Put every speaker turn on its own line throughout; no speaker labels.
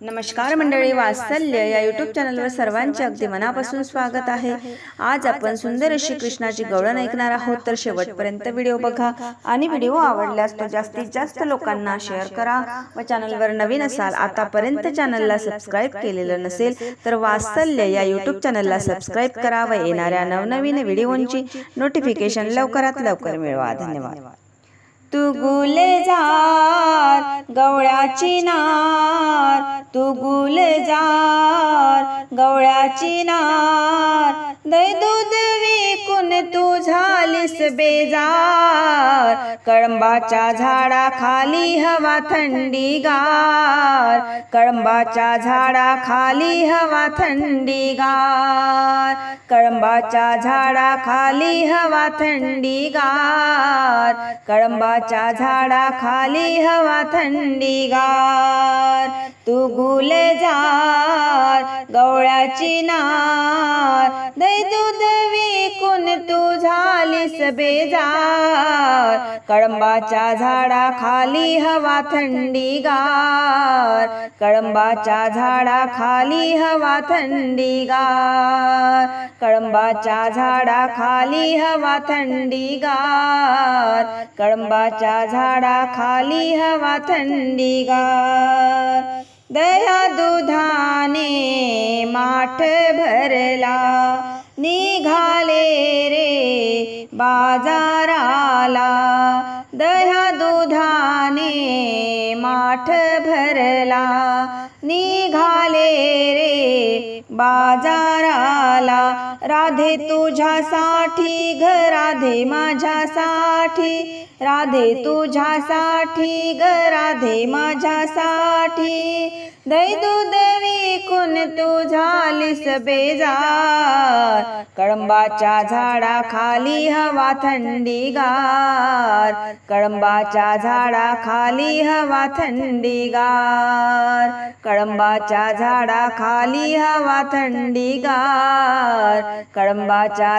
नमस्कार मंडळी वात्सल्य या युट्यूब चॅनलवर सर्वांचे अगदी मनापासून स्वागत आहे. आज आपण सुंदर अशी कृष्णाची गवळण ऐकणार आहोत. तर शेवटपर्यंत व्हिडिओ बघा आणि व्हिडिओ आवडल्यास तो जास्तीत जास्त लोकांना शेअर करा. व चॅनलवर नवीन असाल आतापर्यंत चॅनलला सबस्क्राईब केलेलं नसेल तर वात्सल्य या युट्यूब चॅनलला सबस्क्राईब करा व येणाऱ्या नवनवीन व्हिडिओंची नोटिफिकेशन लवकरात लवकर मिळवा. धन्यवाद. तू जा गवळ्याची नार तू गुलजार गवळ्याची नार दै दूध विकून तू बेजार कळंबाच्या झाडाखाली हवा थंडी गार कळंबाच्या झाडाखाली हवा थंडी गार कळंबाच्या झाडाखाली हवा थंडी गार कळंबाच्या झाडाखाली हवा थंडी गार तू गुलजार गवळ्याची नार दै दूध विकून तू झालीस बेजार कळंबाच्या झाडाखाली हवा थंडी गार झाडा खाली हवा थंडी गार झाडा खाली हवा थंडी गार झाडा खाली हवा थंडी गार. दया दुधाने माठ भरला निघाले रे बाजाराला. दह्या दुधाने माठ भरला. निघाले रे बाजाराला. राधे तुझ्यासाठी ग राधे माझ्यासाठी. राधे तुझ्यासाठी ग राधे माझ्यासाठी. दै दूध ऐकून तू झालीस बेजार? कळंबाच्या झाडाखाली हवा थंडीगार गार. झाडा खाली हवा थंडीगार गार. झाडा खाली हवा थंडीगार गार.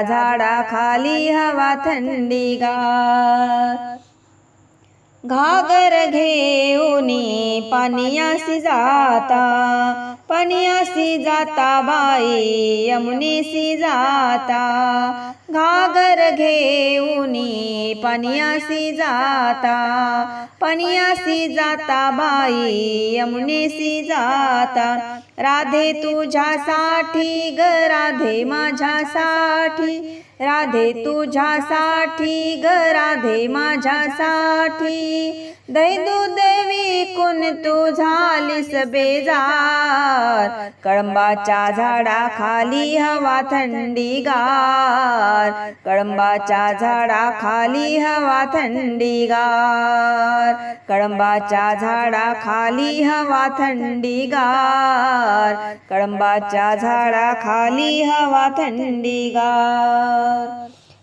झाडा खाली हवा थंडीगार घागर घेऊनी पानियासी जाता पानियासी जाता बाई यमुनीसी जाता. घागर घेऊनी पनियासी जाता पनियासी जाता बाई यमुनीसी जाता. राधे तुझ्यासाठी ग राधे माझ्यासाठी राधे तुझ्यासाठी ग राधे माझ्यासाठी. दै दूध विकून तू झालीस बेजार कळंबाच्या झाडाखाली हवा थंडी गार कळंबाच्या झाडाखाली हवा थंडीगार कळंबाच्या झाडाखाली हवा थंडीगार कळंबाच्या झाडाखाली हवा थंडीगार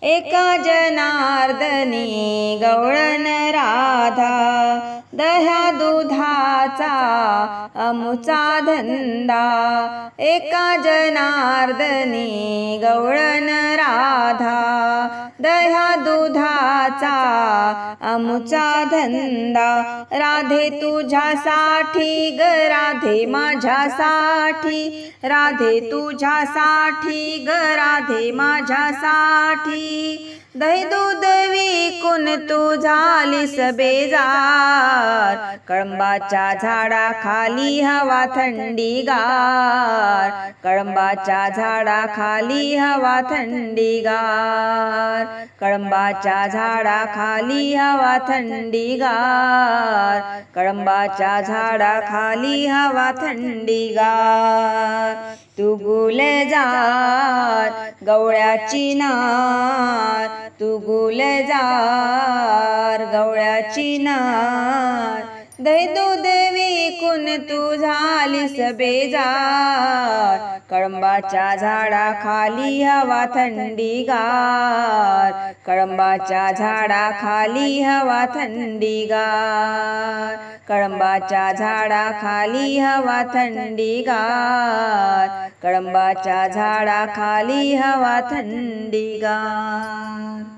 एका जनार्दनी गवळण राधा दह्या दुधाचा अमुचा धंदा. एका जनार्दनी गवळण राधा. दह्या दुधाचा अमुचा धंदा. राधे तुझ्यासाठी ग राधे माझ्यासाठी. राधे तुझ्यासाठी ग राधे माझ्यासाठी. दही दूध विकून तू झालीस बेजार. कळंबाच्या झाडाखाली हवा थंडी गार कळंबाच्या झाडाखाली हवा थंडीगार. कळंबाच्या झाडाखाली हवा थंडी गार कळंबाच्या झाडाखाली हवा थंडीगार. गार जात गवळ्याची नार तुगुले गुलजार गवळ्याची नार दै दूध ऐकून तू झालीस बेजार. कळंबाच्या झाडाखाली हवा थंडी गार. झाडा खाली हवा थंडीगार गार. झाडा खाली हवा थंडी गार. झाडा खाली हवा थंडीगार